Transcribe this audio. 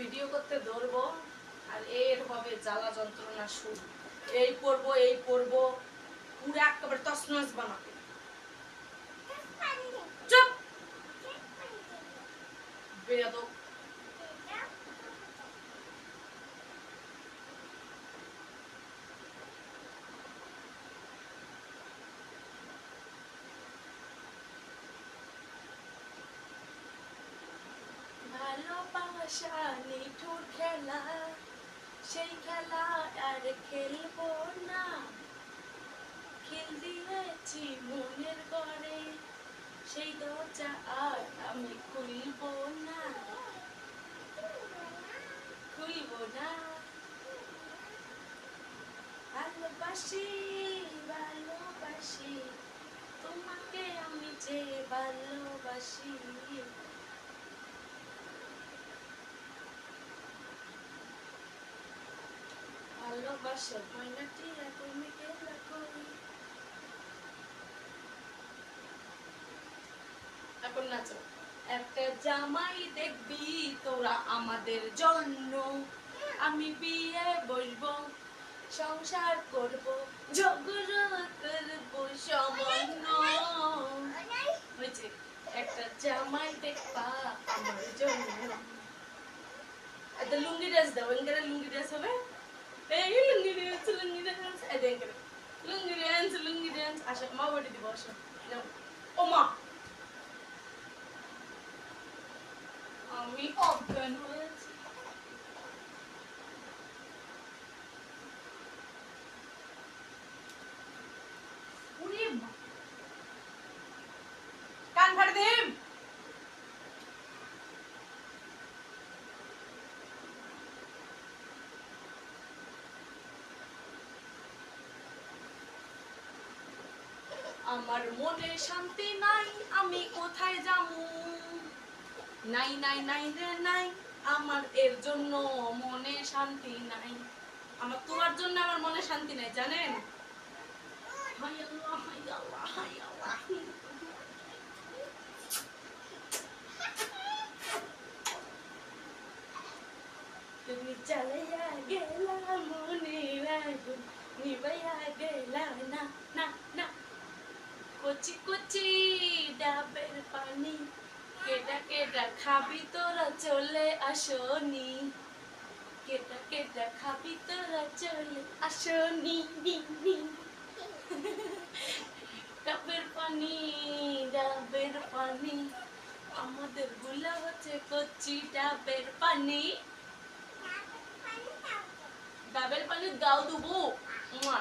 Video করতে ধরবো, আর এর হবে জ্বালা যন্ত্রণা শুরু। এই পরবো এই পরবো পুরো একেবারে তসনস বানাবে। চুপ! বেয়াদব ভালোবাসা নিঠুর খেলা, সেই খেলা আর না। খেল দিয়েছি মনের সেই দরজা আর আমি খুলবো না। খুলবো না। ভালোবাসি ভালোবাসি, তোমাকে আমি যে ভালোবাসি। ভালোবাসার ময়নাটি তুমি গেলা কই এখন নাচো একটা জামাই দেখবি তোরা আমাদের জন্য আমি বিয়ে সংসার করব করব হয়েছে একটা জামাই দেখবা আমার জন্য একটা লুঙ্গি ড্রেস এঙ্গারে লুঙ্গি ড্রেস হবে এই লুঙ্গি ড্রেস লুঙ্গি ড্রেস এই দেখ লুঙ্গি ড্রেস লুঙ্গি ড্রেস আসো মা বটি দিব আসো নাও। ও মা আমি অজ্ঞান আমার মনে শান্তি নাই, আমি কোথায় যাব? নাই নাই নাই, রে, নাই, আমার এর জন্য মনে শান্তি নাই। আমার তোমার জন্য আমার মনে শান্তি নাই, জানেন? তুমি চালাইয়া গেলা, মনে আগুন নিবাইয়া না না না। কচি কচি ডাবের পানি। কেটা কেটা খাবি তোরা চলে আসনি। কেটা কেটা খাবি তোরা চলে আসনি। ডাবের পানি ডাবের পানি, আমাদেরগুলা হচ্ছে কচি ডাবের পানি। ডাবের পানি দাও দুবু। মা